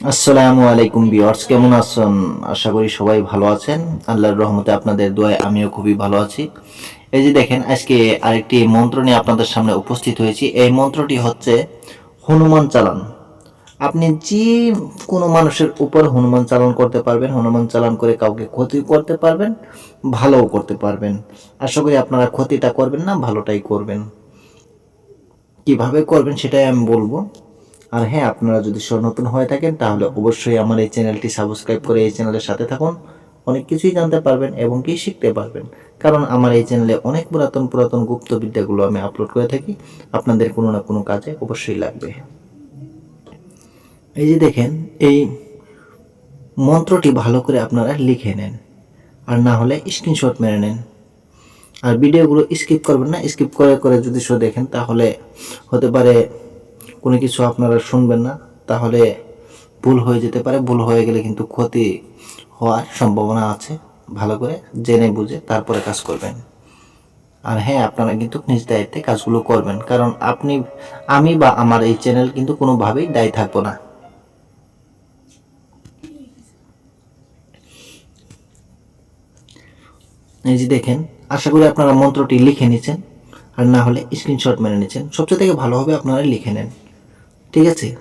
আসসালামু আলাইকুম বিয়ার্স কেমন আছেন? আশা করি সবাই ভালো আছেন। আল্লাহর রহমতে আপনাদের দোয়ায় আমিও খুবই ভালো আছি। এই যে দেখেন, আজকে আরেকটি মন্ত্র নিয়ে আপনাদের সামনে উপস্থিত হয়েছি। এই মন্ত্রটি হচ্ছে, হনুমান চালান। আপনি যে কোনো মানুষের উপর হনুমান চালান করতে পারবেন, হনুমান চালান করে কাউকে ক্ষতি করতে পারবেন, ভালোও করতে পারবেন। আশা করি আপনারা ক্ষতিটা করবেন না, ভালোটাই করবেন। কীভাবে করবেন সেটাই আমি বলব। আর হ্যাঁ আপনারা যদি নতুন হয়ে থাকেন, তাহলে অবশ্যই আমার এই চ্যানেলটি সাবস্ক্রাইব করে এই চ্যানেলের সাথে থাকুন। অনেক কিছুই জানতে পারবেন এবং কি শিখতে পারবেন। কারণ আমার এই চ্যানেলে অনেক পুরাতন পুরাতন গুপ্ত বিদ্যাগুলো আমি আপলোড করে থাকি। আপনাদের কোনো না কোনো কাজে অবশ্যই লাগবে। এই যে দেখেন, এই মন্ত্রটি ভালো করে আপনারা লিখে নেন। আর না হলে স্ক্রিনশট মেরে নেন। আর ভিডিওগুলো স্কিপ করবেন না স্কিপ করে করে যদি শো দেখেন, তাহলে হতে পারে কোনো কিছু আপনারা শুনবেন না, তাহলে ভুল হয়ে যেতে পারে, ভুল হয়ে গেলে কিন্তু ক্ষতি হওয়ার সম্ভাবনা আছে। ভালো করে জেনে বুঝে তারপরে কাজ করবেন। আর হ্যাঁ আপনারা কিন্তু নিজ দায়িত্বে কাজগুলো করবেন, কারণ আপনি, আমি বা আমার এই চ্যানেল কিন্তু কোনোভাবেই দায়ী থাকব না। এই যে দেখেন, আশা করি আপনারা মন্ত্রটি লিখে নিচ্ছেন আর না হলে স্ক্রিনশট মেনে নিচ্ছেন সবচেয়ে থেকে ভালো হবে আপনারা লিখে নেন। ঠিক আছে?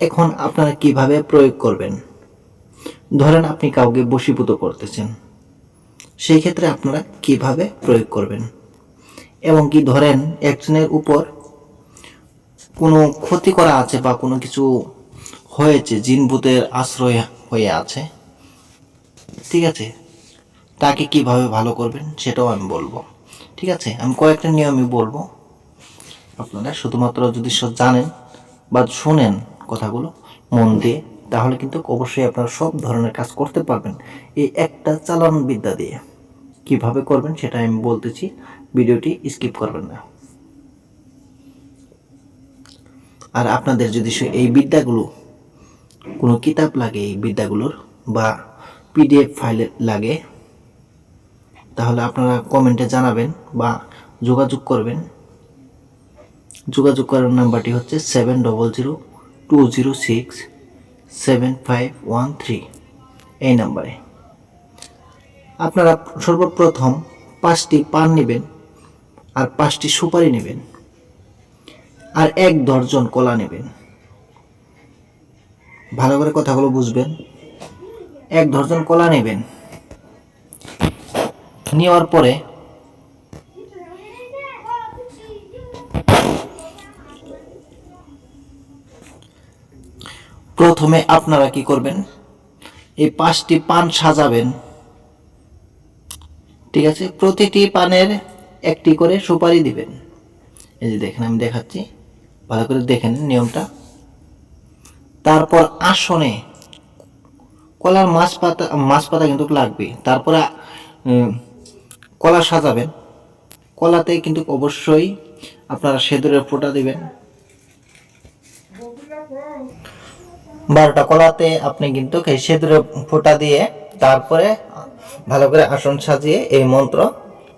এখন আপনারা কীভাবে প্রয়োগ করবেন? ধরেন আপনি কাউকে বশীভূত করতেছেন। সেই ক্ষেত্রে আপনারা কীভাবে প্রয়োগ করবেন? এবং কি ধরেন একজনের উপর কোনো ক্ষতি করা আছে বা কোনো কিছু হয়েছে জিনভূতের আশ্রয় হয়ে আছে? ঠিক আছে? তাকে কীভাবে ভালো করবেন সেটাও আমি বলব। ঠিক আছে? আমি কয়েকটা নিয়মই বলব। আপনারা শুধুমাত্র যদি জানেন বা শোনেন কথাগুলো মন দিয়ে, তাহলে কিন্তু অবশ্যই আপনারা সব ধরনের কাজ করতে পারবেন এই একটা চালান বিদ্যা দিয়ে। কীভাবে করবেন সেটা আমি বলতেছি, ভিডিওটি স্কিপ করবেন না। আর আপনাদের যদি এই বিদ্যাগুলো কোনো কিতাব লাগে, এই বিদ্যাগুলোর বা পিডিএফ ফাইল লাগে, তাহলে আপনারা কমেন্টে জানাবেন বা যোগাযোগ করবেন। যোগাযোগ করার নাম্বারটি হচ্ছে seven double zero two zero six seven five one three এই নাম্বারে। আপনারা সর্বপ্রথম পাঁচটি পান নেবেন আর পাঁচটি সুপারি নেবেন আর এক দর্জন কলা নেবেন। ভালো করে কথাগুলো বুঝবেন। এক দর্জন কলা নেবেন। নেওয়ার পরে প্রথমে আপনারা কি করবেন? এই পাঁচটি পান সাজাবেন। ঠিক আছে? প্রতিটি পানের একটি করে সুপারি দিবেন। এই যে দেখেন, আমি দেখাচ্ছি। ভালো করে দেখেন নিয়মটা। তারপর আসনে কলার মাছ পাতা মাছ পাতা কিন্তু লাগবে তারপরে কলা সাজাবেন। কলাতে কিন্তু অবশ্যই আপনারা সেদুরের ফোঁটা দিবেন। বারোটা কলাতে আপনি কিন্তু এই সেদুরের ফোঁটা দিয়ে তারপরে ভালো করে আসন সাজিয়ে এই মন্ত্র,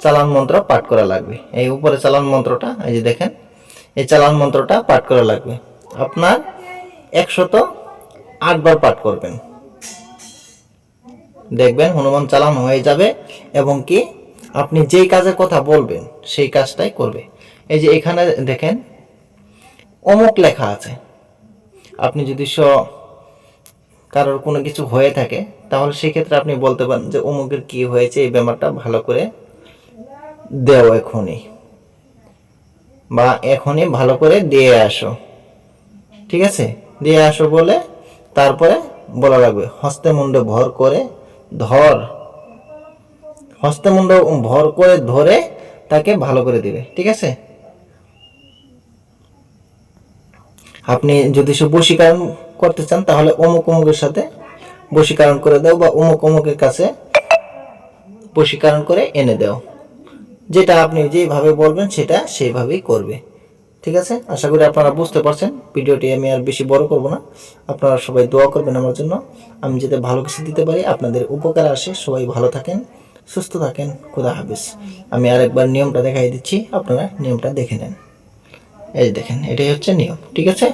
চালান মন্ত্র পাঠ করা লাগবে। এই উপরে চালান মন্ত্রটা, এই যে দেখেন, এই চালান মন্ত্রটা পাঠ করা লাগবে। আপনার একশত আটবার পাঠ করবেন। দেখবেন হনুমান চালান হয়ে যাবে এবং কি আপনি যেই কাজের কথা বলবেন, সেই কাজটাই করবে। এই যে এখানে দেখেন, অমুক লেখা আছে আপনি যদি স কারোর কোনো কিছু হয়ে থাকে, তাহলে সেক্ষেত্রে আপনি বলতে পারেন যে, অমুকের কি হয়েছে? এই ব্যাপারটা ভালো করে দেও এখনই বা এখনই ভালো করে দিয়ে আসো। ঠিক আছে? দিয়ে আসো বলে তারপরে বলা লাগবে, হস্তে মুন্ডে ভর করে ধর। হস্তে মুন্ডে ভর করে ধরে তাকে ভালো করে দিবে। ঠিক আছে? আপনি যদি সে বশীকরণ করতে চান, তাহলে অমুক অমুকের সাথে বশীকরণ করে দাও বা অমুক অমুকের কাছে বশীকরণ করে এনে দাও। যেটা আপনি যেভাবে বলবেন, সেটা সেইভাবেই করবে। ঠিক আছে? আশা করি আপনারা বুঝতে পারছেন। ভিডিওটি আমি আর বেশি বড় করব না। আপনারা সবাই দোয়া করবেন আমার জন্য। আমি যাতে ভালো কিছু দিতে পারি, আপনাদের উপকার আসে। সবাই ভালো থাকেন, সুস্থ থাকেন। খুদা হাফিজ। আমি আরেকবার নিয়মটা দেখাই দিচ্ছি। আপনারা নিয়মটা দেখে নেন। এই দেখেন এটাই হচ্ছে নিয়ম ঠিক আছে?